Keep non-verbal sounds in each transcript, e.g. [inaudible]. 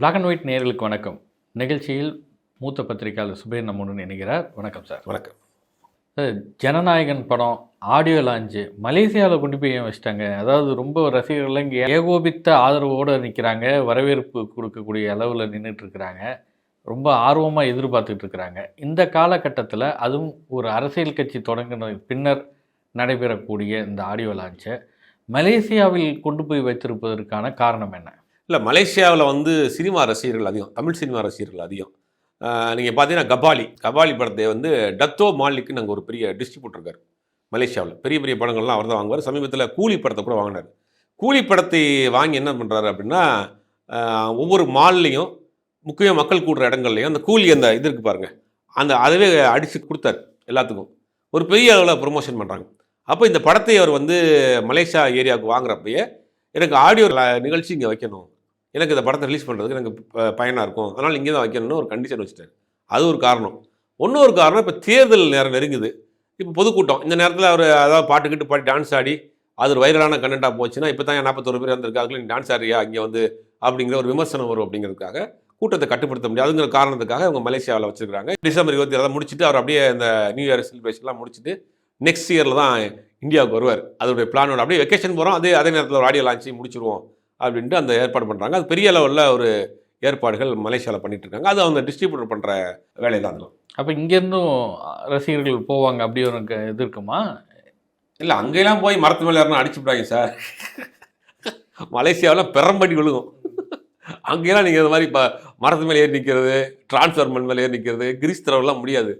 Black and white நேயர்களுக்கு வணக்கம். நிகழ்ச்சியில் மூத்த பத்திரிகையாளர் சுபேர் நம்முடன் இணைகிறார். வணக்கம் சார். வணக்கம். சார் ஜனநாயகன் படம் ஆடியோ லான்ச்சு மலேசியாவில் கொண்டு போய் வச்சிட்டாங்க? அதாவது ரொம்ப ரசிகர்கள் இங்கே ஏகோபித்த ஆதரவோடு நிற்கிறாங்க வரவேற்பு கொடுக்கக்கூடிய அளவில் நின்றுட்டு இருக்கிறாங்க. ரொம்ப ஆர்வமாக எதிர்பார்த்துட்டு இருக்கிறாங்க. இந்த காலகட்டத்தில் அதுவும் ஒரு அரசியல் கட்சி தொடங்கின பின்னர் நடைபெறக்கூடிய இந்த ஆடியோ லான்ச்சை மலேசியாவில் கொண்டு போய் வைத்திருப்பதற்கான காரணம் என்ன? இல்லை மலேசியாவில் வந்து சினிமா ரசிகர்கள் அதிகம். தமிழ் சினிமா ரசிகர்கள் அதிகம். நீங்கள் பார்த்தீங்கன்னா கபாலி. கபாலி படத்தை வந்து டத்தோ மாலிக்கு நாங்கள் ஒரு பெரிய டிஸ்ட்ரிபியூட்டர் இருக்கார். மலேசியாவில். பெரிய பெரிய படங்கள்லாம் அவர் தான் வாங்குவார். சமீபத்தில் கூலி படத்தை கூட வாங்கினார். கூலி படத்தை வாங்கி என்ன பண்ணுறாரு அப்படின்னா ஒவ்வொரு மால்லையும் முக்கிய மக்கள் கூடுற இடங்கள்லையும் அந்த கூலி அந்த இது இருக்கு பாருங்கள் அந்த அதவே அடித்து கொடுத்தாரு எல்லாத்துக்கும். ஒரு பெரிய அளவில் ப்ரொமோஷன் பண்ணுறாங்க அப்போ இந்த படத்தை அவர் வந்து மலேசியா ஏரியாவுக்கு வாங்குறப்பயே எனக்கு ஆடியோ நிகழ்ச்சி இங்கே வைக்கணும். எனக்கு இந்த படத்தை ரிலீஸ் பண்ணுறதுக்கு எனக்கு பயனாக இருக்கும். அதனால் இங்கே தான் வைக்கணும்னு ஒரு கண்டிஷன் வச்சுட்டாரு. அது ஒரு காரணம். இன்னொரு காரணம் இப்போ தேர்தல் நேரம் நெருங்குது. இப்போ பொதுக்கூட்டம். இந்த நேரத்தில் அவர் அதாவது பாட்டு கிட்டு பாடி டான்ஸ் ஆடி அது ஒரு வைரலான கண்டென்ட்டாக போச்சுன்னா இப்போ தான் நாற்பத்தொரு பேர் வந்திருக்காங்க நீ டான்ஸ் ஆடுறியா இங்கே வந்து அப்படிங்கிற ஒரு விமர்சனம் வரும் அப்படிங்கிறதுக்காக கூட்டத்தை கட்டுப்படுத்த முடியாதுங்கிற காரணத்துக்காக அவங்க மலேசியாவில் வச்சுருக்காங்க டிசம்பர் இருபத்தி ஏழாவது முடிச்சுட்டு அவர் அப்படியே இந்த நியூ இயர் செலிப்ரேஷன்லாம் முடிச்சுட்டு நெக்ஸ்ட் இயரில் தான் இந்தியாவுக்கு வருவார். அதோடைய பிளானோட அப்படியே வெக்கேஷன் போகிறோம் அதே அதே நேரத்தில் ஒரு ஆடியோ லான்ச்சு முடிச்சிருவோம். அப்படின்ட்டு அந்த ஏற்பாடு பண்ணுறாங்க அது பெரிய லெவலில் ஒரு ஏற்பாடுகள் மலேசியாவில் பண்ணிட்டு இருக்காங்க அது அவங்க டிஸ்ட்ரிபியூட்டர் பண்ணுற வேலை தான் அதெல்லாம் அப்போ இங்கேருந்தும் ரசிகர்கள் போவாங்க அப்படி ஒரு இது இருக்குமா? இல்லை அங்கெல்லாம் போய் மரத்து மேலே யாரும் அடிச்சு விடாங்க சார். மலேசியாவில் பெரம்படி விழுகும். அங்கெல்லாம் நீங்கள் இந்த மாதிரி இப்போ மரத்து மேலே ஏறி நிற்கிறது டிரான்ஸ்ஃபார்மர் மேலே ஏறி நிற்கிறது கிரீஸ் தரவெல்லாம் முடியாது.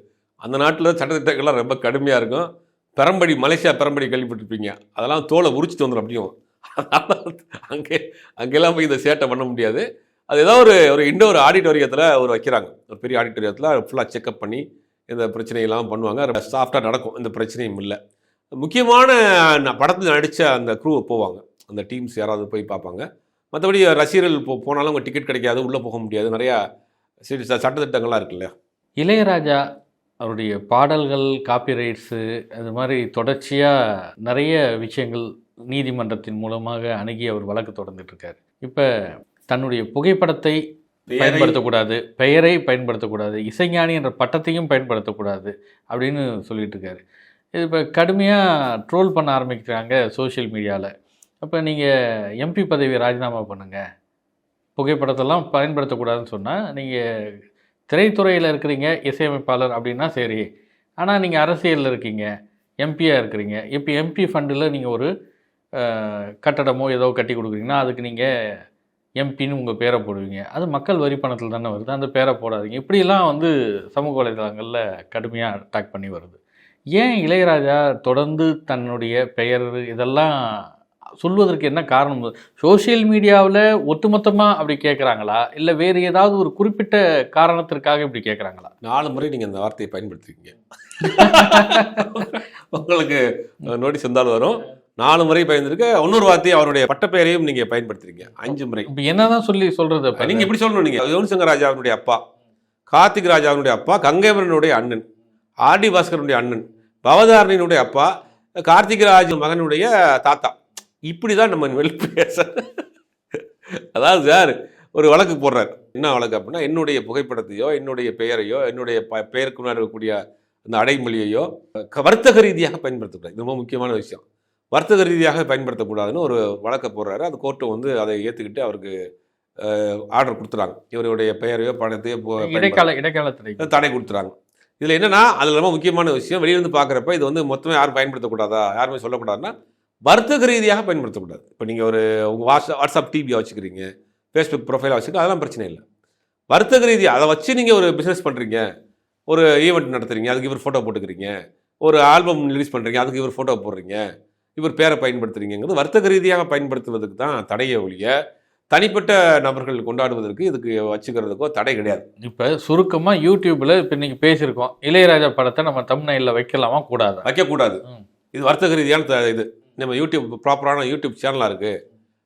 அந்த நாட்டில் சட்டத்திட்டங்கள்லாம் ரொம்ப கடுமையாக இருக்கும். பெரம்படி மலேசியா பெரம்படி கேள்விப்பட்டிருப்பீங்க. அதெல்லாம் தோலை உரிச்சிட்டு வந்துடும் அப்படியும். அதனால் அங்கே அங்கெல்லாம் போய் இந்த சேட்டை பண்ண முடியாது. அது ஏதோ ஒரு ஒரு இண்டோர் ஆடிட்டோரியத்தில் ஒரு வைக்கிறாங்க. ஒரு பெரிய ஆடிட்டோரியத்தில் ஃபுல்லாக செக்அப் பண்ணி இந்த பிரச்சனையெல்லாம் பண்ணுவாங்க. சாஃப்டாக நடக்கும். இந்த பிரச்சனையும் இல்லை. முக்கியமான படத்தில் நடித்த அந்த க்ரூ போவாங்க. அந்த டீம்ஸ் யாராவது போய் பார்ப்பாங்க. மற்றபடி ரசிகர்கள் போ போனாலும் அவங்க டிக்கெட் கிடைக்காது. உள்ளே போக முடியாது. நிறையா சட்டத்திட்டங்கள்லாம் இருக்குல்ல இளையராஜா அவருடைய பாடல்கள் காப்பிரைட்ஸு அது மாதிரி தொடர்ச்சியாக நிறைய விஷயங்கள் நீதிமன்றத்தின் மூலமாக அணுகி அவர் வழக்கு தொடர்ந்துட்டு இருக்காரு இப்போ தன்னுடைய புகைப்படத்தை பயன்படுத்தக்கூடாது பெயரை பயன்படுத்தக்கூடாது இசைஞானி என்ற பட்டத்தையும் பயன்படுத்தக்கூடாது அப்படின்னு சொல்லிட்டு இருக்காரு இது இப்போ கடுமையாக ட்ரோல் பண்ண ஆரம்பிக்கிறாங்க சோஷியல் மீடியாவில் அப்போ நீங்கள் எம்பி பதவியை ராஜினாமா பண்ணுங்கள் புகைப்படத்தெல்லாம் பயன்படுத்தக்கூடாதுன்னு சொன்னால் நீங்கள் திரைத்துறையில் இருக்கிறீங்க இசையமைப்பாளர் அப்படின்னா சரி. ஆனால் நீங்கள் அரசியலில் இருக்கீங்க எம்பியாக இருக்கிறீங்க. இப்போ எம்பி ஃபண்டில் நீங்கள் ஒரு கட்டடமோ ஏதோ கட்டி கொடுக்குறீங்கன்னா அதுக்கு நீங்கள் எம்பின்னு உங்கள் பேரை போடுவீங்க. அது மக்கள் வரி பணத்தில் தானே வருது. அந்த பேரை போடாதீங்க. இப்படியெல்லாம் வந்து சமூக வலைதளங்களில் கடுமையாக அட்டாக் பண்ணி வருது. ஏன் இளையராஜா தொடர்ந்து தன்னுடைய பெயர் இதெல்லாம் சொல்வதற்கு என்ன காரணம்? சோஷியல் மீடியாவில் ஒட்டுமொத்தமாக அப்படி கேட்குறாங்களா இல்லை வேறு ஏதாவது ஒரு குறிப்பிட்ட காரணத்திற்காக இப்படி கேட்குறாங்களா நாலு முறை நீங்கள் அந்த வார்த்தையை பயன்படுத்துவீங்க [laughs] உங்களுக்கு நோட்டீஸ் இருந்தாலும் வரும். நாலு முறை பயந்துருக்க. இன்னொரு வார்த்தையை அவருடைய பட்டப்பெயரையும் நீங்கள் பயன்படுத்துறீங்க அஞ்சு முறை. இப்போ என்னதான் சொல்லி சொல்றது? நீங்க எப்படி சொல்லணும் நீங்க. யுவன் சங்கர் ராஜாவினுடைய அப்பா கார்த்திக் ராஜாவினுடைய அப்பா கங்கைவரனுடைய அண்ணன் ஆர்டி பாஸ்கரனுடைய அண்ணன் பவதாரணியினுடைய அப்பா கார்த்திக் ராஜ் மகனுடைய தாத்தா. இப்படி தான் நம்ம இனிமேல் பேச அதாவது சார் ஒரு வழக்கு போடுறாரு. என்ன வழக்கு அப்படின்னா என்னுடைய புகைப்படத்தையோ என்னுடைய பெயரையோ என்னுடைய ப பெயருக்கு இருக்கக்கூடிய அந்த அடைமொழியையோ வர்த்தக ரீதியாக பயன்படுத்தக்கூடாது இது ரொம்ப முக்கியமான விஷயம். வர்த்தக ரீதியாக பயன்படுத்தக்கூடாதுன்னு ஒரு வழக்கை போடுறாரு. அந்த கோர்ட்டு வந்து அதை ஏற்றுக்கிட்டு அவருக்கு ஆர்டர் கொடுத்துறாங்க. இவருடைய பெயரையோ பணத்தையோ இடைக்கால இடைக்கால தடை தடை கொடுத்துறாங்க. இதில் என்னன்னா அதில் ரொம்ப முக்கியமான விஷயம் வெளியிருந்து பார்க்குறப்ப இது வந்து மொத்தமே யாரும் பயன்படுத்தக்கூடாதா யாருமே சொல்லக்கூடாதுன்னா வர்த்தக ரீதியாக பயன்படுத்தக்கூடாது. இப்போ நீங்கள் ஒரு உங்கள் வாட்ஸ்அப் வாட்ஸ்அப் டிவியை வச்சுக்கிறீங்க ஃபேஸ்புக் ப்ரொஃபைலாக வச்சுக்க அதெல்லாம் பிரச்சனை இல்லை. வர்த்தக ரீதியாக அதை வச்சு நீங்கள் ஒரு பிஸ்னஸ் பண்ணுறீங்க ஒரு ஈவெண்ட் நடத்துறீங்க அதுக்கு இவர் ஃபோட்டோ போட்டுக்கிறீங்க ஒரு ஆல்பம் ரிலீஸ் பண்ணுறீங்க அதுக்கு இவர் ஃபோட்டோ போடுறீங்க இவர் பேரை பயன்படுத்துறீங்கிறது வர்த்தக ரீதியாக பயன்படுத்துவதற்கு தான் தடையை ஒழிய தனிப்பட்ட நபர்கள் கொண்டாடுவதற்கு இதுக்கு வச்சுக்கிறதுக்கோ தடை கிடையாது. இப்போ சுருக்கமாக யூடியூப்பில் இப்போ இன்னைக்கு பேசியிருக்கோம். இளையராஜா படத்தை நம்ம தமிழ்நாட்டில் வைக்கலாமா கூடாதா? வைக்கக்கூடாது. இது வர்த்தக ரீதியான த- இது. நம்ம யூடியூப் ப்ராப்பரான யூடியூப் சேனலாக இருக்குது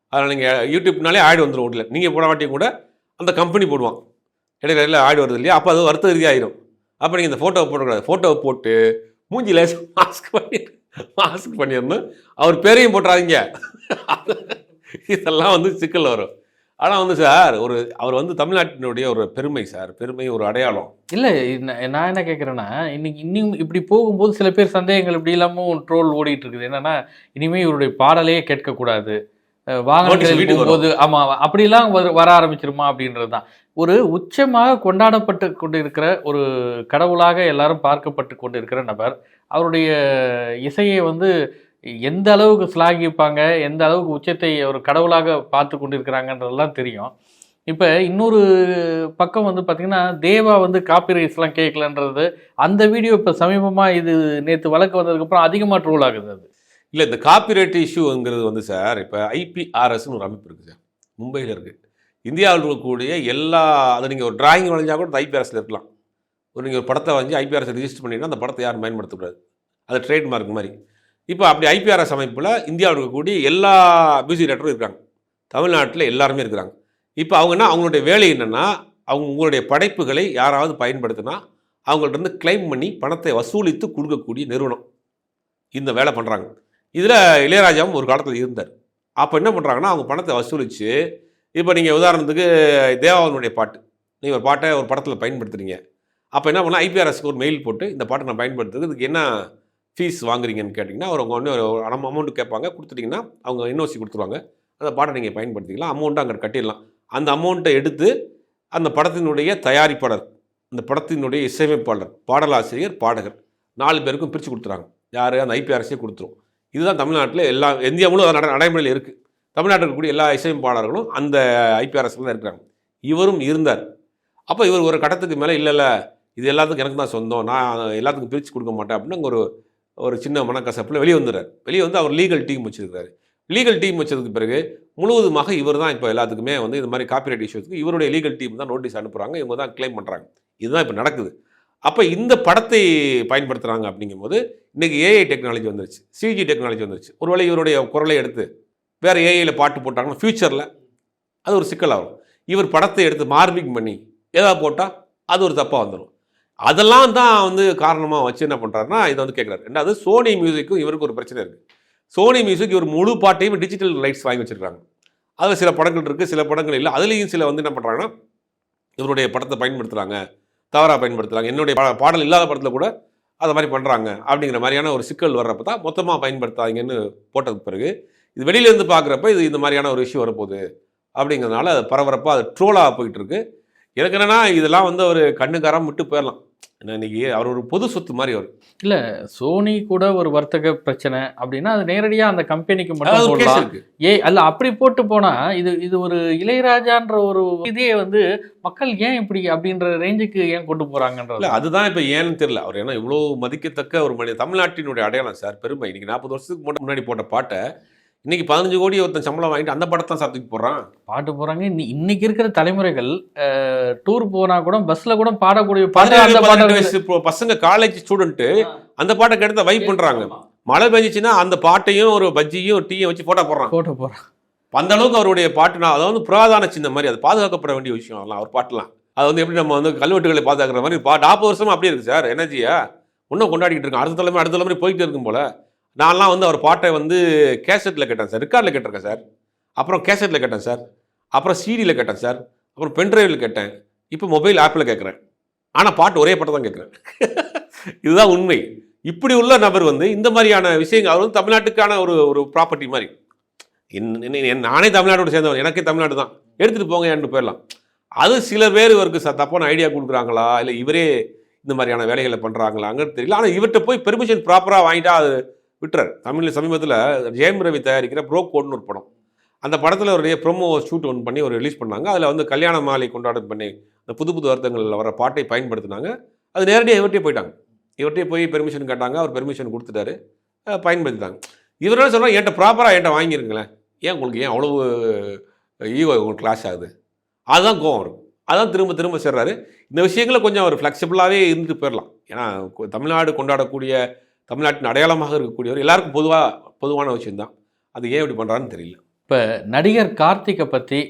அதில் நீங்கள் யூடியூப்னாலே ஆடு வந்துடும் வீட்டில் நீங்கள் போட மாட்டியும் கூட அந்த கம்பெனி போடுவான். இடையில ஆடு வருது இல்லையா? அப்போ அது வர்த்தக ரீதியாக ஆயிடும் அப்போ நீங்கள் இந்த ஃபோட்டோவை போடக்கூடாது. ஃபோட்டோவை போட்டு மூஞ்சில மாஸ்க் பண்ணி மாஸ்க் பண்ணியிருந்து அவர் பேரையும் போட்டுறாதீங்க. இதெல்லாம் வந்து சிக்கல் வரும் ஆனால் வந்து சார் ஒரு அவர் வந்து தமிழ்நாட்டினுடைய ஒரு பெருமை சார். பெருமை ஒரு அடையாளம். இல்லை நான் என்ன கேட்குறேன்னா இன்னைக்கு இன்னும் இப்படி போகும்போது சில பேர் சந்தேகங்கள் இப்படி இல்லாமல் ட்ரோல் ஓடிட்டு இருக்குது. என்னன்னா இனிமேல் இவருடைய பாடலையே கேட்கக்கூடாது. வாகனங்களில் போகும்போது ஆமாம் அப்படிலாம் வர வர ஆரம்பிச்சிருமா அப்படின்றது தான். ஒரு உச்சமாக கொண்டாடப்பட்டு கொண்டு இருக்கிற ஒரு கடவுளாக எல்லாரும் பார்க்கப்பட்டு கொண்டு இருக்கிற நபர் அவருடைய இசையை வந்து எந்த அளவுக்கு சிலாகிப்பாங்க எந்த அளவுக்கு உச்சத்தை ஒரு கடவுளாக பார்த்து கொண்டு இருக்கிறாங்கன்றதெல்லாம் தெரியும். இப்போ இன்னொரு பக்கம் வந்து பார்த்தீங்கன்னா தேவா வந்து காப்பிரைட்ஸ்லாம் கேட்கலன்றது அந்த வீடியோ இப்போ சமீபமாக இது நேற்று வழக்கு வந்ததுக்கப்புறம் அதிகமாக ட்ரோல் ஆகுது அது. இல்லை இந்த காப்பிரைட் இஷ்யூங்கிறது வந்து சார் இப்போ ஐபிஆர்எஸ்னு ஒரு அமைப்பு இருக்குது சார். மும்பையில் இருக்குது இந்தியாவில் இருக்கக்கூடிய எல்லா அதை நீங்கள் ஒரு டிராயிங் வரைஞ்சால் கூட ஐபிஆர்எஸில் இருக்கலாம். ஒரு நீங்கள் ஒரு படத்தை வரைஞ்சி ஐபிஆர்எஸ் ரிஜிஸ்டர் பண்ணிங்கன்னா அந்த படத்தை யாரும் பயன்படுத்தக்கூடாது அது ட்ரேட்மார்க் மாதிரி. இப்போ அப்படி ஐபிஆர்எஸ் அமைப்பில் இந்தியாவில் இருக்கக்கூடிய எல்லா மியூசிக் டேரக்டரும் இருக்காங்க. தமிழ்நாட்டில் எல்லாருமே இருக்கிறாங்க. இப்போ அவங்கன்னா அவங்களுடைய வேலை என்னென்னா அவங்க உங்களுடைய படைப்புகளை யாராவது பயன்படுத்தினா அவங்கள்ட்ட இருந்து கிளைம் பண்ணி பணத்தை வசூலித்து கொடுக்கக்கூடிய நிறுவனம். இந்த வேலை பண்ணுறாங்க இதில் இளையராஜாவும் ஒரு காலத்தில் இருந்தார். அப்போ என்ன பண்ணுறாங்கன்னா அவங்க பணத்தை வசூலித்து இப்போ நீங்கள் உதாரணத்துக்கு தேவாவனுடைய பாட்டு நீங்கள் ஒரு பாட்டை ஒரு படத்தில் பயன்படுத்துகிறீங்க அப்போ என்ன பண்ணலாம் ஐபிஆர்எஸ்க்கு ஒரு மெயில் போட்டு இந்த பாட்டை நான் பயன்படுத்துறது இதுக்கு என்ன ஃபீஸ் வாங்குறீங்கன்னு கேட்டிங்கன்னா அவர் அவங்க ஒன்று ஒரு அமௌண்ட் கேட்பாங்க. கொடுத்துட்டிங்கன்னா அவங்க என்ஓசி கொடுத்துருவாங்க. அந்த பாட்டை நீங்கள் பயன்படுத்திக்கலாம். அமௌண்ட்டை அங்கே கட்டிடலாம். அந்த அமௌண்ட்டை எடுத்து அந்த படத்தினுடைய தயாரிப்பாளர் அந்த படத்தினுடைய இசையமைப்பாளர் பாடலாசிரியர் பாடகர் நாலு பேருக்கும் பிரித்து கொடுத்துறாங்க. யார்? அந்த ஐபிஆர்எஸ்ஸே கொடுத்துரும். இதுதான் தமிழ்நாட்டில் எல்லா இந்தியா முழு நட நடைமுறையில் இருக்குது தமிழ்நாட்டில் இருக்கக்கூடிய எல்லா இசையமைப்பாளர்களும் அந்த ஐபிஆர்எஸ்ல தான் இருக்கிறாங்க. இவரும் இருந்தார். அப்போ இவர் ஒரு கட்டத்துக்கு மேலே இல்லை இல்லை இது எல்லாத்துக்கும் எனக்கு தான் சொந்தம். நான் எல்லாத்துக்கும் பிரித்து கொடுக்க மாட்டேன். அப்படின்னு அங்கே ஒரு ஒரு சின்ன மனக்கசப்பில் வெளியே வந்துடுறார். வெளியே வந்து அவர் லீகல் டீம் வச்சிருக்காரு லீகல் டீம் வச்சதுக்கு பிறகு முழுவதுமாக இவர் தான் இப்போ எல்லாத்துக்குமே வந்து இந்த மாதிரி காப்பிரைட் இஷ்யூஸ்க்கு இவருடைய லீகல் டீம் தான் நோட்டீஸ் அனுப்புகிறாங்க இவங்க தான் கிளைம் பண்ணுறாங்க இதுதான் இப்போ நடக்குது. அப்போ இந்த படத்தை பயன்படுத்துகிறாங்க அப்படிங்கும்போது இன்றைக்கி ஏஐ டெக்னாலஜி வந்துருச்சு. சிஜி டெக்னாலஜி வந்துருச்சு. ஒருவேளை இவருடைய குரலை எடுத்து வேறு ஏஐயில் பாட்டு போட்டாங்கன்னா ஃப்யூச்சரில் அது ஒரு சிக்கலாகும் இவர் படத்தை எடுத்து மார்பிங் பண்ணி ஏதாவது போட்டால் அது ஒரு தப்பாக வந்துடும் அதெல்லாம் தான் வந்து காரணமாக வச்சு என்ன பண்ணுறாருன்னா இதை வந்து கேட்குறாரு ரெண்டாவது சோனி மியூசிக்கும் இவருக்கு ஒரு பிரச்சனை இருக்குது சோனி மியூசிக் இவர் முழு பாட்டையும் டிஜிட்டல் ரைட்ஸ் வாங்கி வச்சிருக்காங்க அதில் சில படங்கள் இருக்குது சில படங்கள் இல்லை. அதுலேயும் சில வந்து என்ன பண்ணுறாங்கன்னா இவருடைய படத்தை பயன்படுத்துகிறாங்க தவறாக பயன்படுத்துகிறாங்க என்னுடைய பாடல் இல்லாத படத்தில் கூட அதை மாதிரி பண்ணுறாங்க அப்படிங்கிற மாதிரியான ஒரு சிக்கல் வர்றப்ப தான் மொத்தமாக பயன்படுத்தாதீங்கன்னு போட்டதுக்கு பிறகு இது வெளியிலேருந்து பார்க்குறப்ப இது இந்த மாதிரியான ஒரு இஷ்யூ வரப்போகுது. அப்படிங்கிறதுனால அது பரபரப்பாக அது ட்ரோலாக போயிட்டு இருக்கு. எனக்கு என்னென்னா இதெல்லாம் வந்து ஒரு கண்ணுக்காரம் விட்டு போயிடலாம். ஏன்னா அவர் ஒரு பொது சொத்து மாதிரி அவர். சோனி கூட ஒரு வர்த்தக பிரச்சனை அப்படின்னா அது நேரடியாக அந்த கம்பெனிக்கு மட்டும் போடலாம். ஏ அல்ல அப்படி போட்டு போனா இது இது ஒரு இளையராஜான்ற ஒரு இதே வந்து மக்கள் ஏன் இப்படி அப்படின்ற ரேஞ்சுக்கு ஏன் கொண்டு போறாங்கன்றது. இல்ல அதுதான் இப்போ ஏன்னு தெரியல. அவர் ஏன்னா இவ்வளோ மதிக்கத்தக்க ஒரு மனித தமிழ்நாட்டினுடைய அடையாளம் சார் பெருமை. இன்னைக்கு நாற்பது வருஷத்துக்கு முன்னாடி போட்ட பாட்டை இன்னைக்கு பதினஞ்சு கோடி ஒருத்தன் சம்பளம் வாங்கிட்டு அந்த படத்தை தான் சாத்திக்கு போடுறான் பாட்டு போறாங்க. இன்னி- இன்னைக்கு இருக்கிற தலைமுறைகள் டூர் போனா கூட பஸ்ல கூட பாடக்கூடிய பாட்டு பதினெட்டு பாட்டு வயசு பசங்க காலேஜ் ஸ்டூடெண்ட் அந்த பாட்டை கேட்டு வைப் பண்றாங்க மழை பெஞ்சிச்சுன்னா அந்த பாட்டையும் ஒரு பஜ்ஜியும் டீயும் வச்சு போட்டா போடுறான். போட்டு போறான் அந்த அளவுக்கு அவருடைய பாட்டுனா அதாவது புராதான சின்ன மாதிரி அது பாதுகாக்கப்பட வேண்டிய விஷயம் அதெல்லாம் அவர் பாட்டுலாம். அது வந்து எப்படி நம்ம வந்து கல்வெட்டுகளை பாதுகாக்கிற மாதிரி பா நாற்பது வருஷமா அப்படியே இருக்கு சார். எனர்ஜியா இன்னும் கொண்டாடிக்கிட்டு இருக்கோம் அடுத்த தலைமுறை அடுத்த தலைமுறை போயிட்டு இருக்கும் போல. நான்லாம் வந்து அவர் பாட்டை வந்து கேசட்டில் கேட்டேன் சார் ரெக்கார்டில் கேட்டிருக்கேன் சார். அப்புறம் கேசட்டில் கேட்டேன் சார். அப்புறம் சிடியில் கேட்டேன் சார். அப்புறம் பென்ட்ரைவில் கேட்டேன். இப்போ மொபைல் ஆப்பில் கேட்குறேன் ஆனால் பாட்டு ஒரே பாட்டை தான் கேட்குறேன் [laughs] இதுதான் உண்மை. இப்படி உள்ள நபர் வந்து இந்த மாதிரியான விஷயங்கள் அவர் வந்து தமிழ்நாட்டுக்கான ஒரு ஒரு ப்ராப்பர்ட்டி மாதிரி. என்- நானே தமிழ்நாட்டோட சேர்ந்தவன். எனக்கே தமிழ்நாடு தான். எடுத்துகிட்டு போங்க என்று போயிடலாம். அது சில பேர் இவருக்கு ச தப்பான ஐடியா கொடுக்குறாங்களா? இல்லை இவரே இந்த மாதிரியான வேலைகளை பண்ணுறாங்களாங்கிறது தெரியல. ஆனால் இவர்கிட்ட போய் பெர்மிஷன் ப்ராப்பராக வாங்கிட்டா அது விட்டுறாரு. தமிழில் சமீபத்தில் ஜெயம் ரவி தயாரிக்கிற ப்ரோ கோட்னு ஒரு படம். அந்த படத்தில் ஒரு ப்ரோமோ ஷூட் ஒன்று பண்ணி ஒரு ரிலீஸ் பண்ணாங்க. அதில் வந்து கல்யாண மாலை கொண்டாடம் பண்ணி அந்த புது புது வருத்தங்களில் வர பாட்டை பயன்படுத்தினாங்க. அது நேரடியாக இவர்கிட்டே போயிட்டாங்க. இவர்கிட்டே போய் பெர்மிஷன் கேட்டாங்க. அவர் பெர்மிஷன் கொடுத்துட்டாரு. அஹ் பயன்படுத்திட்டாங்க. இவர் என்ன என்கிட்ட ப்ராப்பராக என்கிட்ட வாங்கியிருங்களேன் ஏன் உங்களுக்கு ஏன் அவ்வளவு ஈகோ உங்களுக்கு கிளாஷ் ஆகுது? அதுதான் கோவம் வரும் அதான் திரும்ப திரும்ப சேர்றாரு. இந்த விஷயங்களை கொஞ்சம் அவர் ஃப்ளெக்சிபிளாகவே இருந்துட்டு போயிடலாம் ஏன்னா தமிழ்நாடு கொண்டாடக்கூடிய தமிழ்நாட்டின் அடையாளமாக இருக்கக்கூடியவர் எல்லாருக்கும் பொதுவாக பொதுவான விஷயம்தான். அது ஏன் இப்படி பண்ணுறான்னு தெரியல. இப்போ நடிகர் கார்த்திகை பற்றி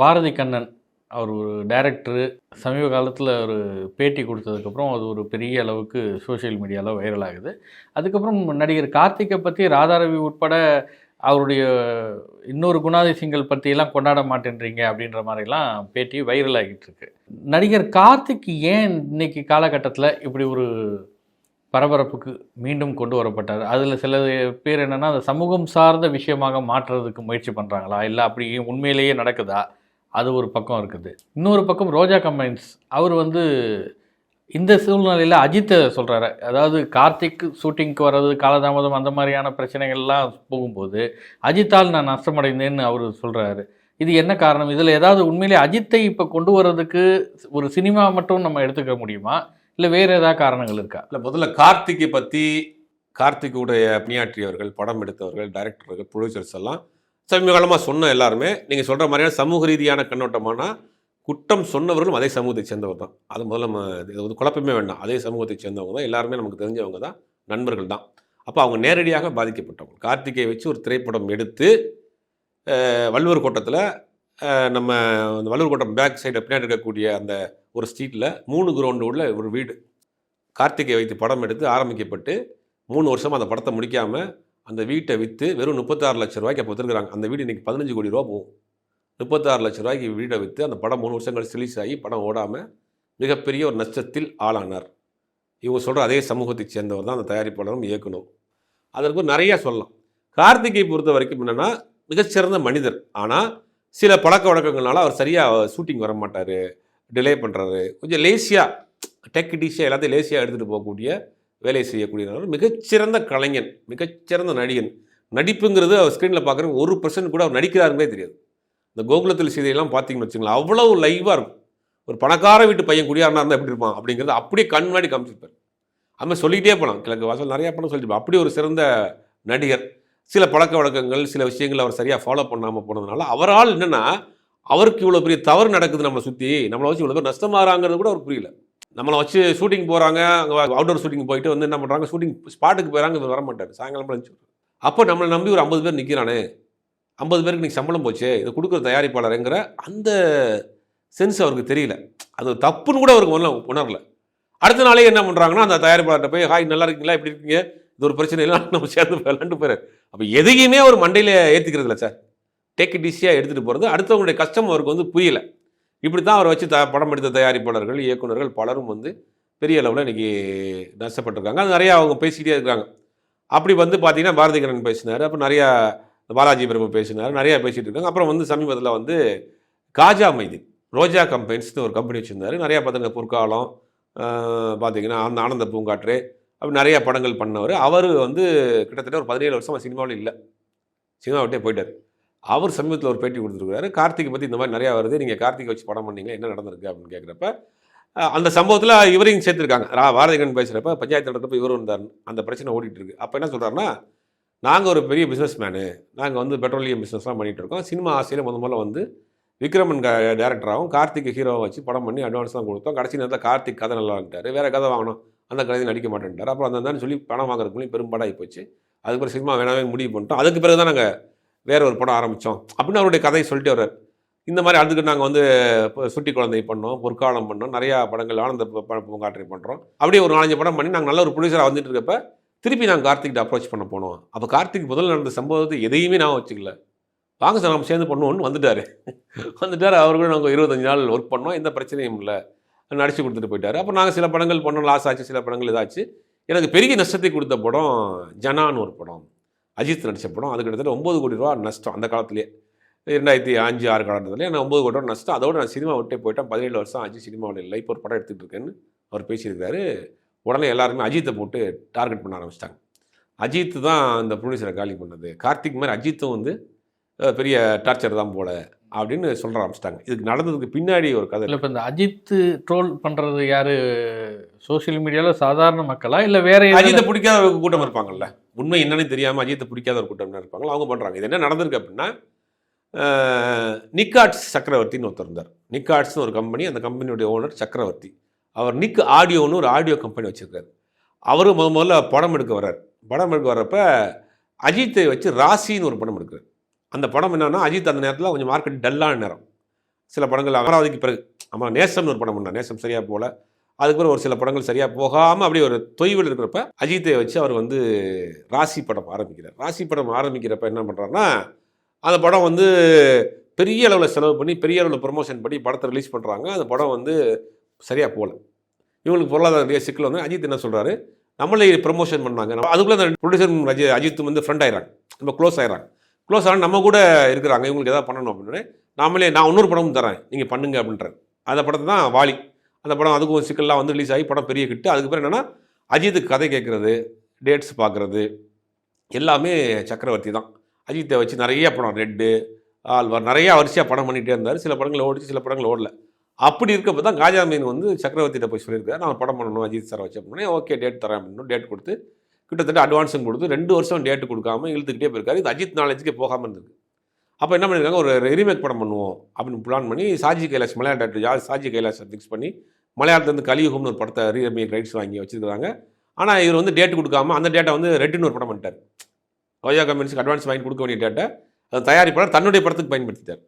பாரதி கண்ணன் அவர் ஒரு டைரக்டரு சமீப காலத்தில் ஒரு பேட்டி கொடுத்ததுக்கப்புறம் அது ஒரு பெரிய அளவுக்கு சோஷியல் மீடியாவில் வைரல் ஆகுது. அதுக்கப்புறம் நடிகர் கார்த்திகை பற்றி ராதாரவி உட்பட அவருடைய இன்னொரு குணாதிசயங்கள் பற்றியெல்லாம் கொண்டாட மாட்டேன்றீங்க அப்படின்ற மாதிரிலாம் பேட்டி வைரல் ஆகிட்டு இருக்கு. நடிகர் கார்த்திக் ஏன் இன்னைக்கு காலகட்டத்தில் இப்படி ஒரு பரபரப்புக்கு மீண்டும் கொண்டு வரப்பட்டார். அதில் சில பேர் என்னென்னா அந்த சமூகம் சார்ந்த விஷயமாக மாற்றுறதுக்கு முயற்சி பண்ணுறாங்களா இல்லை அப்படி உண்மையிலேயே நடக்குதா? அது ஒரு பக்கம் இருக்குது. இன்னொரு பக்கம் ரோஜா கம்பைன்ஸ் அவர் வந்து இந்த சூழ்நிலையில் அஜித்தை சொல்கிறாரு அதாவது கார்த்திக் ஷூட்டிங்க்கு வர்றது காலதாமதம் அந்த மாதிரியான பிரச்சனைகள்லாம் போகும்போது அஜித்தால் நான் நஷ்டமடைந்தேன்னு அவர் சொல்கிறாரு இது என்ன காரணம்? இதில் ஏதாவது உண்மையிலே அஜித்தை இப்போ கொண்டு வர்றதுக்கு ஒரு சினிமா மட்டும் நம்ம எடுத்துக்க முடியுமா? இல்லை வேறு ஏதாவது காரணங்கள் இருக்கா? இல்லை முதல்ல கார்த்திகை பற்றி கார்த்திக்குடைய பணியாற்றியவர்கள் படம் எடுத்தவர்கள் டைரக்டர்கள் ப்ரொடியூசர்ஸ் எல்லாம் சமீப காலமாக சொன்ன எல்லாருமே நீங்கள் சொல்கிற மாதிரியான சமூக ரீதியான கண்ணோட்டமானா குற்றம் சொன்னவர்களும் அதே சமூகத்தை சேர்ந்தவர் தான். அது முதல்ல நம்ம இது வந்து குழப்பமே வேண்டாம். அதே சமூகத்தை சேர்ந்தவங்க தான். எல்லாருமே நமக்கு தெரிஞ்சவங்க தான் நண்பர்கள் தான். அப்போ அவங்க நேரடியாக பாதிக்கப்பட்டவங்க. கார்த்திகை வச்சு ஒரு திரைப்படம் எடுத்து வள்ளுவர் கோட்டத்தில் நம்ம அந்த வள்ளுவர் கோட்டம் பேக் சைடு பின்னாடி இருக்கக்கூடிய அந்த ஒரு ஸ்ட்ரீட்டில் மூணு கிரவுண்டு உள்ள ஒரு வீடு. கார்த்திகை வைத்து படம் எடுத்து ஆரம்பிக்கப்பட்டு மூணு வருஷமாக அந்த படத்தை முடிக்காமல் அந்த வீட்டை விற்று வெறும் முப்பத்தாறு லட்ச ரூபாய்க்கு அப்போ வச்சுருக்காங்க அந்த வீடு இன்றைக்கி பதினஞ்சு கோடி ரூபா போகும். முப்பத்தாறு லட்ச ரூபாய்க்கு வீடை விற்று அந்த படம் மூணு வருஷம் கழிச்சு ரிலீஸ் ஆகி படம் ஓடாமல் மிகப்பெரிய ஒரு நஷ்டத்தில் ஆளானார். இவங்க சொல்கிற அதே சமூகத்தை சேர்ந்தவர் தான் அந்த தயாரிப்பாளரும் இயக்கணும் அதற்கு நிறையா சொல்லலாம். கார்த்திகை பொறுத்த வரைக்கும் என்னென்னா மிகச்சிறந்த மனிதர். ஆனால் சில பழக்க வழக்கங்களால அவர் சரியாக ஷூட்டிங் வர மாட்டார். டிலே பண்ணுறாரு கொஞ்சம் லேசியாக டெக் டிஷியாக எல்லாத்தையும் லேசியாக எடுத்துகிட்டு போகக்கூடிய வேலையை செய்யக்கூடியவர் மிகச்சிறந்த கலைஞன் மிகச்சிறந்த நடிகன். நடிப்புங்கிறது அவர் ஸ்க்ரீனில் பார்க்குற ஒரு பர்சன்ட் கூட அவர் நடிக்கிறாருமே தெரியாது. இந்த கோகுலத்தில் சீதையெல்லாம் பார்த்தீங்கன்னு வச்சுங்களேன் அவ்வளோ லைவாக இருக்கும். ஒரு பணக்கார வீட்டு பையன் குடியாரனா இருந்தால் எப்படி இருப்பான் அப்படிங்கிறது அப்படியே கண் முன்னாடி காமிச்சிருப்பார். அதுமாதிரி சொல்லிகிட்டே சொல்லிக்கிட்டே போகலாம். கிழக்கு வாசல் நிறையா படம் சொல்லிட்டு அப்படி ஒரு சிறந்த நடிகர். சில பழக்க வழக்கங்கள் சில விஷயங்கள் அவர் சரியாக ஃபாலோ பண்ணாமல் போனதுனால அவரால் என்னென்னா அவருக்கு இவ்வளோ பெரிய தவறு நடக்குது நம்மளை சுற்றி நம்மளை வச்சு இவ்வளோ பேர் நஷ்டமாகறாங்கிறது கூட அவருக்கு புரியல. நம்மளை வச்சு ஷூட்டிங் போகிறாங்க அங்கே அவுட்டோர் ஷூட்டிங் போயிட்டு வந்து என்ன பண்ணுறாங்க ஷூட்டிங் ஸ்பாட்டுக்கு போயிறாங்க இவர் வர மாட்டார் சாயங்காலம் அனுப்பிச்சு அப்போ நம்மளை நம்பி ஒரு ஐம்பது பேர் நிற்கிறானே ஐம்பது பேருக்கு இன்றைக்கி சம்பளம் போச்சு இதை கொடுக்குற தயாரிப்பாளருங்கிற அந்த சென்ஸ் அவருக்கு தெரியல. அது தப்புன்னு கூட அவருக்கு ஒன்றும் உணரல. அடுத்த நாளே என்ன பண்ணுறாங்கன்னா அந்த தயாரிப்பாளர்கிட்ட போய் ஹாய் நல்லா இருக்கீங்களா? எப்படி இருக்கீங்க? இது ஒரு பிரச்சனை இல்லை நம்ம சேர்ந்து விளாண்டு போயிரு அப்போ எதையுமே ஒரு மண்டையில் ஏற்றிக்கிறது இல்லை சார். டேக் டிசியாக எடுத்துகிட்டு போகிறது அடுத்தவங்களுடைய கஷ்டம் அவருக்கு வந்து புரியல. இப்படி தான் அவரை வச்சு த படம் எடுத்த தயாரிப்பாளர்கள் இயக்குநர்கள் பலரும் வந்து பெரிய அளவில் இன்றைக்கி நஷ்டப்பட்டிருக்காங்க. அது நிறையா அவங்க பேசிக்கிட்டே இருக்காங்க. அப்படி வந்து பார்த்தீங்கன்னா பாரதிகரன் பேசினார். அப்புறம் நிறையா பாலாஜி பிரபு பேசினார். நிறையா பேசிகிட்டு இருக்காங்க. அப்புறம் வந்து சமீபத்தில் வந்து காஜா மைதீன் ரோஜா கம்பெனிஸ்னு ஒரு கம்பெனி வச்சுருந்தாரு. நிறையா பார்த்துங்க பொற்காலம் பார்த்தீங்கன்னா அந்த ஆனந்த பூங்காற்று அப்படி நிறையா படங்கள் பண்ணவர். அவர் வந்து கிட்டத்தட்ட ஒரு பதினேழு வருஷம் சினிமாவில் இல்லை. சினிமா விட்டே போயிட்டார். அவர் சமீபத்தில் ஒரு பேட்டி கொடுத்துருக்காரு கார்த்திகை பற்றி இந்த மாதிரி நிறையா வருது. நீங்கள் கார்த்திகை வச்சு படம் பண்ணீங்க என்ன நடந்திருக்கு அப்படின்னு கேட்குறப்ப அந்த சம்பவத்தில் இவரையும் சேர்த்துருக்காங்க. ரா பாரதிகன் பேசுகிறப்ப பஞ்சாயத்து நடத்தப்ப இவரும் இருந்தார் அந்த பிரச்சனை ஓடிட்டு இருக்கு அப்போ என்ன சொல்கிறாருன்னா நாங்கள் ஒரு பெரிய பிஸ்னஸ் மேனு நாங்கள் வந்து பெட்ரோலியம் பிஸ்னஸ்லாம் பண்ணிகிட்டு இருக்கோம். சினிமா ஆசையில் முத முதல்ல வந்து விக்ரமன் டேரக்டராகவும் கார்த்திக் ஹீரோவை வச்சு படம் பண்ணி அட்வான்ஸ்லாம் கொடுத்தோம். கடைசி நேரத்தில் கார்த்திக் கதை நல்லா வந்துட்டார் வேறு கதை வாங்கணும். அந்த கதையை நடிக்க மாட்டேன்ட்டார். அப்புறம் அந்த சொல்லி பணம் வாங்குறதுக்குள்ளேயும் முன்னாடி பெரும்பாடாகி போச்சு. அதுக்கு சினிமா வேணாவே முடிவு பண்ணிட்டோம். அதுக்கு பிறகு தான் நாங்கள் வேற ஒரு படம் ஆரம்பித்தோம் அப்படின்னு அவருடைய கதையை சொல்லிட்டு வர்றார். இந்த மாதிரி அதுக்கு நாங்கள் வந்து இப்போ சுட்டி குழந்தை பண்ணோம் பொற்காலம் பண்ணோம் நிறையா படங்கள் ஆனந்த ப- பூங்காற்றை பண்ணுறோம் அப்படியே ஒரு நாலஞ்சு படம் பண்ணி நாங்கள் நல்ல ஒரு ப்ரொடியூசராக வந்துட்டு இருக்கப்ப திருப்பி நாங்கள் கார்த்திக்கிட்ட அப்ரோச் பண்ண போனோம். அப்போ கார்த்திக் முதல்ல நடந்த சம்பவத்தை எதையுமே நான் வச்சுக்கல. வாங்க சார் நம்ம சேர்ந்து பண்ணுவோம்னு வந்துட்டார். [laughs] வந்துட்டார் அவர்களும் நாங்கள் இருபத்தஞ்சு நாள் ஒர்க் பண்ணோம் எந்த பிரச்சனையும் இல்லை. நடிச்சு கொடுத்துட்டு போயிட்டார். அப்போ நாங்கள் சில படங்கள் பண்ணோம் லாஸ் ஆச்சு சில படங்கள் இதாச்சு. எனக்கு பெரிய நஷ்டத்தை கொடுத்த படம் ஜனான்னு ஒரு படம். அஜித் நடித்த படம் அது கிட்டத்தட்ட ஒம்பது கோடி ரூபா நஷ்டம் அந்த காலத்திலேயே ரெண்டாயிரத்தி அஞ்சு ஆறு காலத்துலேயே நான் ஒம்பது கோடி ரூபா நஷ்டம். அதோட நான் சினிமா விட்டே போயிட்டேன். பதினேழு வருஷம் அஜித் சினிமாவில் இல்லை. இப்போ ஒரு படம் எடுத்துகிட்டு இருக்கேன்னு அவர் பேசியிருக்காரு. உடனே எல்லாருமே அஜித்தை போட்டு டார்கெட் பண்ண ஆரம்பிச்சிட்டாங்க. அஜித் தான் அந்த ப்ரொடியூசரை காலி பண்ணது. கார்த்திக் மாதிரி அஜித்தும் வந்து பெரிய டார்ச்சர் தான் போல அப்படின்னு சொல்ல ஆரம்பிச்சிட்டாங்க. இதுக்கு நடந்ததுக்கு பின்னாடி ஒரு கதை. இல்லை இப்போ இந்த அஜித் ட்ரோல் பண்ணுறது யாரு? சோஷியல் மீடியாவில் சாதாரண மக்களா? இல்லை வேற அஜித்தை பிடிக்காத கூட்டம் இருப்பாங்கல்ல. உண்மை என்னன்னு தெரியாமல் அஜித்தை பிடிக்காத ஒரு கூட்டம் இருப்பாங்களோ அவங்க பண்ணுறாங்க இது என்ன நடந்திருக்கு அப்படின்னா நிக்காட்ஸ் சக்கரவர்த்தின்னு ஒருத்தர் இருந்தார். நிக்காட்ஸ்னு ஒரு கம்பெனி அந்த கம்பெனியுடைய ஓனர் சக்கரவர்த்தி. அவர் நிக் ஆடியோன்னு ஒரு ஆடியோ கம்பெனி வச்சிருக்காரு. அவரும் முத முதல்ல படம் எடுக்க வர்றார். படம் எடுக்க வர்றப்ப அஜித்தை வச்சு ராசின்னு ஒரு படம் எடுக்கிறார். அந்த படம் என்னன்னா அஜித் அந்த நேரத்தில் கொஞ்சம் மார்க்கெட் டல்லான நேரம். சில படங்கள் அமராவதிக்கு பிறகு ஆமாம் நேசம்னு ஒரு படம் பண்ணார். நேசம் சரியா போல். அதுக்கப்புறம் ஒரு சில படங்கள் சரியாக போகாமல் அப்படியே ஒரு தொய்வில் இருக்கிறப்ப அஜித்தை வச்சு அவர் வந்து ராசி படம் ஆரம்பிக்கிறார். ராசி படம் ஆரம்பிக்கிறப்ப என்ன பண்ணுறாருன்னா அந்த படம் வந்து பெரிய அளவில் செலவு பண்ணி பெரிய அளவில் ப்ரொமோஷன் பண்ணி படத்தை ரிலீஸ் பண்ணுறாங்க அந்த படம் வந்து சரியாக போகல. இவங்களுக்கு பொருளாதார நிறைய சிக்கல் வந்து அஜித் என்ன சொல்கிறாரு நம்மளே ப்ரொமோஷன் பண்ணாங்க. நம்ம அதுக்குள்ளே அந்த ப்ரொடியூசர் அஜி அஜித் வந்து ஃப்ரெண்ட் ஆயிடுறாங்க நம்ம க்ளோஸ் ஆயிடுறாங்க க்ளோஸ் ஆனால் நம்ம கூட இருக்கிறாங்க. இவங்களுக்கு எதாவது பண்ணணும் அப்படின்னு நாமளே நான் இன்னொரு படமும் தரேன். நீங்கள் பண்ணுங்க அப்படின்றாரு. அந்த படத்தை தான் வாலி அந்த படம் அதுக்கும் ஒரு சிக்கல்லாம் வந்து ரிலீஸ் ஆகி படம் பெரிய கிட்டு அதுக்கு பிறகு என்னென்னா அஜித்துக்கு கதை கேட்குறது டேட்ஸ் பார்க்குறது எல்லாமே சக்கரவர்த்தி தான். அஜித்தை வச்சு நிறைய படம் ரெட்டு ஆழ்வார் நிறையா வரிசையாக படம் பண்ணிகிட்டே இருந்தார். சில படங்கள் ஓடிச்சு சில படங்கள் ஓடல. அப்படி இருக்கப்போ தான் காஜா மீன் வந்து சக்கரவர்த்தியிட்ட போய் சொல்லியிருக்காரு. நான் படம் பண்ணணும் அஜித் சார் வச்சு அப்படின்னா ஓகே டேட் தரேன் அப்படின்னு டேட் கொடுத்து கிட்டத்தட்ட அட்வான்ஸும் கொடுத்து ரெண்டு வருஷம் டேட்டு கொடுக்காம இழுத்துக்கிட்டே போயிருக்காரு. இது அஜித் நாலேஜுக்கே போகாமல் இருந்திருக்கு. அப்போ என்ன பண்ணியிருக்காங்க ஒரு ரீமேக் படம் பண்ணுவோம் அப்படின்னு பிளான் பண்ணி சாஜி கைலாஷ் மலையாள டேரக்டர் யார்? சாஜி கைலாஷை ஃபிக்ஸ் பண்ணி மலையாளத்துலேருந்து கலியுகம்னு ஒரு படத்தை ரீமேக் ரைட்ஸ் வாங்கி வச்சிருக்காங்க ஆனால் இவர் வந்து டேட் கொடுக்காம அந்த டேட்டை வந்து ரெட்டுன்னு ஒரு படம் பண்ணிட்டார். ஓயா கம்பெனிஸ்க்கு அட்வான்ஸ் வாங்கி கொடுக்க வேண்டிய டேட்டை அந்த தயாரிப்பாளர் தன்னுடைய படத்துக்கு பயன்படுத்திட்டார்.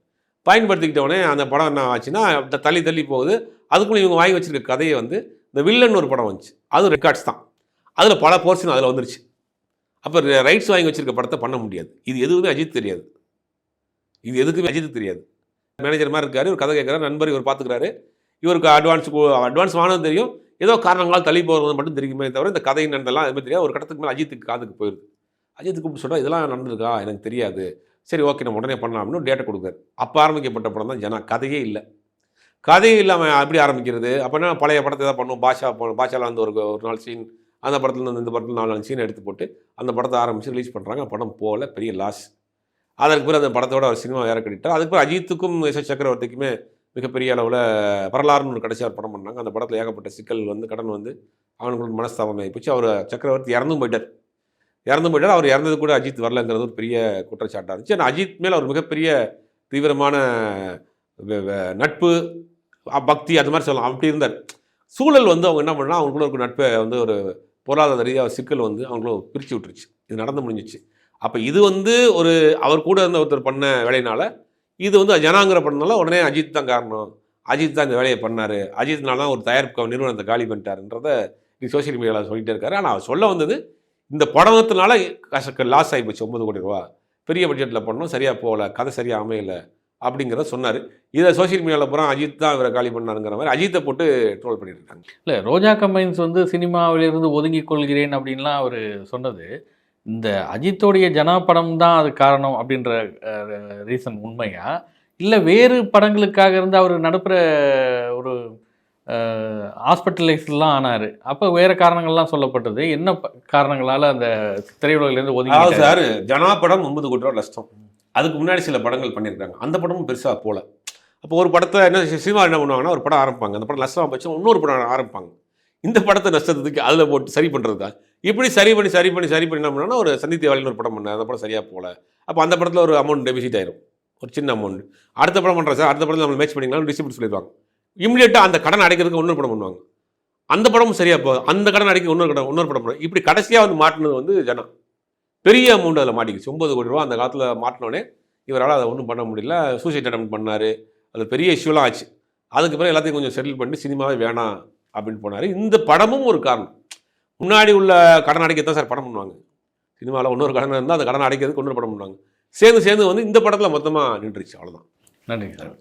பயன்படுத்திக்கிட்டவனே அந்த படம் என்ன ஆச்சுன்னா தள்ளி தள்ளி போகுது. அதுக்குள்ளே இவங்க வாங்கி வச்சிருக்க கதையை வந்து இந்த வில்லன் ஒரு படம் வந்துச்சு. அது ரெக்கார்ட்ஸ் தான். அதில் பல போர்ஷன் அதில் வந்துருச்சு. அப்போ ரைட்ஸ் வாங்கி வச்சிருக்க படத்தை பண்ண முடியாது. இது எதுவுமே அஜித் தெரியாது. இது எதுக்குமே அஜித்து தெரியாது. மேனேஜர் மாதிரி இருக்காரு ஒரு கதை கேட்குறாரு நண்பர் இவர் பார்த்துக்கிறாரு இவருக்கு அட்வான்ஸ் அட்வான்ஸ் வாங்கினது தெரியும். ஏதோ காரணங்களால் தள்ளி போகிறது மட்டும் தெரியுமே தவிர இந்த கதை நடந்தெல்லாம் எதுவுமே தெரியாது. ஒரு கட்டத்துக்கு மேலே அஜித்துக்கு காதுக்கு போயிருது. அஜித் கூப்பிட்டு சொல்கிறா இதெல்லாம் நடந்திருக்கா? எனக்கு தெரியாது. சரி ஓகே நம்ம உடனே பண்ணலாம் அப்படின்னு டேட்டை கொடுக்குறாரு. அப்போ ஆரம்பிக்கப்பட்ட படம் தான் ஜனா. கதையே இல்லை. கதையே இல்லாமல் எப்படி ஆரம்பிக்கிறது? அப்படின்னா பழைய படத்தை ஏதாவது பண்ணுவோம். பாஷா பாஷாவில் வந்து ஒரு ஒரு நாள் சீன் அந்த படத்தில் இந்த படத்தில் நாலு நாலு சீன் எடுத்து போட்டு அந்த படத்தை ஆரம்பித்து ரிலீஸ் பண்ணுறாங்க படம் போகல. பெரிய லாஸ் அதற்கு பிறகு அந்த படத்தோட ஒரு சினிமா வேற கட்டிட்டார். அதுக்கு பிறகு அஜித்துக்கும் எஸ் சக்கரவர்த்திக்குமே மிகப்பெரிய அளவில் வரலாறுன்னு ஒரு கடைசியாக ஒரு படம் பண்ணாங்க. அந்த படத்தில் ஏகப்பட்ட சிக்கல் வந்து கடன் வந்து அவனுக்கு மனஸ்தாபம் ஆகிப்போச்சு அவர் சக்கரவர்த்தி இறந்தும் போயிட்டார். இறந்து போயிட்டார். அவர் இறந்தது கூட அஜித் வரலங்கிறது ஒரு பெரிய குற்றச்சாட்டாக இருந்துச்சு. ஆனால் அஜித் மேலே ஒரு மிகப்பெரிய தீவிரமான நட்பு பக்தி அது மாதிரி சொல்லலாம். அப்படி இருந்தார். சூழல் வந்து அவங்க என்ன பண்ணால் அவங்களுக்குள்ள ஒரு நட்பை வந்து ஒரு பொருளாதார ரீதியாக சிக்கல் வந்து அவங்களும் பிரித்து விட்டுருச்சு. இது நடந்து முடிஞ்சிச்சு. அப்போ இது வந்து ஒரு அவர் கூட இருந்த ஒருத்தர் பண்ண வேலையினால இது வந்து ஜனாங்கிற பண்ணனால உடனே அஜித் தான் காரணம். அஜித் தான் இந்த வேலையை பண்ணார். அஜித்னால தான் ஒரு தயாரிப்பு நிறுவனத்தை காலி பண்ணிட்டாருன்றத நீ சோஷியல் மீடியாவில் சொல்லிகிட்டே இருக்காரு. ஆனால் அவர் சொல்ல வந்தது இந்த படத்தினால லாஸ் ஆகி போச்சு ஒம்பது கோடி ரூபா. பெரிய பட்ஜெட்டில் பண்ணோம் சரியாக போகல கதை சரியாக அமையலை அப்படிங்கிறத சொன்னார். இதை சோஷியல் மீடியாவில் பூரா அஜித் தான் இவரை காலி பண்ணாருங்கிற மாதிரி அஜித்தை போட்டு ட்ரோல் பண்ணிட்டு இருக்காங்க. இல்லை ரோஜா கம்பைன்ஸ் வந்து சினிமாவிலிருந்து ஒதுங்கிக் கொள்கிறேன் அப்படின்லாம் அவர் சொன்னது. இந்த அஜித்தோடைய ஜனா படம் தான் அது காரணம் அப்படின்ற ரீசன் உண்மையா? இல்லை வேறு படங்களுக்காக இருந்து அவர் நடப்புகிற ஒரு ஹாஸ்பிட்டலைஸ்லாம் ஆனார். அப்போ வேறு காரணங்கள்லாம் சொல்லப்பட்டது. என்ன காரணங்களால் அந்த திரையுலகிலேருந்து அதாவது ஒதுங்கி சார் ஜனா படம் ஒன்பது கோடி ரூபா நஷ்டம். அதுக்கு முன்னாடி சில படங்கள் பண்ணியிருக்காங்க. அந்த படமும் பெருசாக போல. அப்போ ஒரு படத்தை என்ன சினிமா என்ன பண்ணுவாங்கன்னா ஒரு படம் ஆரம்பிப்பாங்க. அந்த படம் நஷ்டமாக பட்சம் இன்னொரு படம் ஆரம்பிப்பாங்க. இந்த படத்தை நஷ்டத்துக்கு அதில் போட்டு சரி பண்ணுறது தான் இப்படி சரி பண்ணி சரி பண்ணி சரி பண்ணி என்ன பண்ணோன்னா ஒரு சந்தித்தி வேலைன்னு ஒரு படம் பண்ணேன் அந்த படம் சரியாக போகல. அப்போ அந்த படத்தில் ஒரு அமௌண்ட் டெபிசிட் ஆயிரும். ஒரு சின்ன அமௌண்ட் அடுத்த படம் பண்ணுறேன் சார் அடுத்த படத்தில் நம்ம மேட்ச் பண்ணிக்கலாம் டிஸ்ட்ரிபியூட் சொல்லிடுவாங்க. இம்மிடியட்டாக அந்த கடன் அடைக்கிறதுக்கு இன்னொரு படம் பண்ணுவாங்க. அந்த படமும் சரியாக போகுது அந்த கடன் அடைக்க இன்னொரு கடன் இன்னொரு படம் பண்ணுவாங்க இப்படி கடைசியாக வந்து மாட்டினது வந்து ஜனா. பெரிய அமௌண்ட் அதில் மாட்டிக்கிச்சு. ஒம்பது கோடி ரூபா அந்த காலத்தில் மாட்டினோடனே இவரால் அதை ஒன்றும் பண்ண முடியல. சூசைட் அட்டம் பண்ணார். அது பெரிய இஷ்யூலாம் ஆச்சு. அதுக்கு பிறகு எல்லாத்தையும் கொஞ்சம் செட்டில் பண்ணி சினிமாவே வேணாம் அப்படின்னு போனார். இந்த படமும் ஒரு காரணம். முன்னாடி உள்ள கடன் அடைக்கத்தான் சார் படம் பண்ணுவாங்க. சினிமாவில் இன்னொரு கடன் இருந்தால் அந்த கடன் அடைக்கிறதுக்கு இன்னொரு படம் பண்ணுவாங்க. சேர்ந்து சேர்ந்து வந்து இந்த படத்தில் மொத்தமாக நின்றுச்சு அவ்வளோதான் நன்றி சார்.